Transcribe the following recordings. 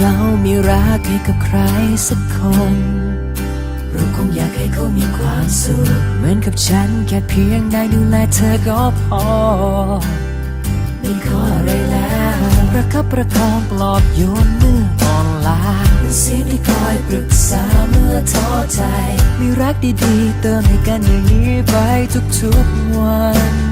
เรามีรักให้กับใครสักคน เราคงอยากให้เขามีความสุข เหมือนกับฉันแค่เพียงได้ดูแลเธอก็พอ ไม่ขออะไรแล้วประคับประคองปลอบโยนเมื่ออ่อนล้าเป็นเสียงที่คอยปรึกษาเมื่อท้อใจ มีรักดีๆ เติมให้กันอย่างนี้ไปทุกๆวัน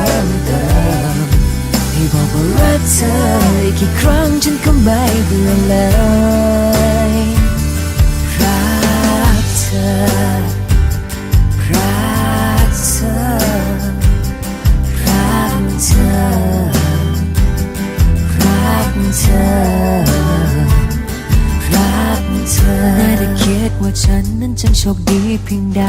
ม ธอกี่ครั้งฉันก็ไม่เบื่อเลยรักเธอรักเธอรักเธอรักเธอรักเธอไม่ได้คิดว่าฉันนั้นจังโชคดีเพียงใด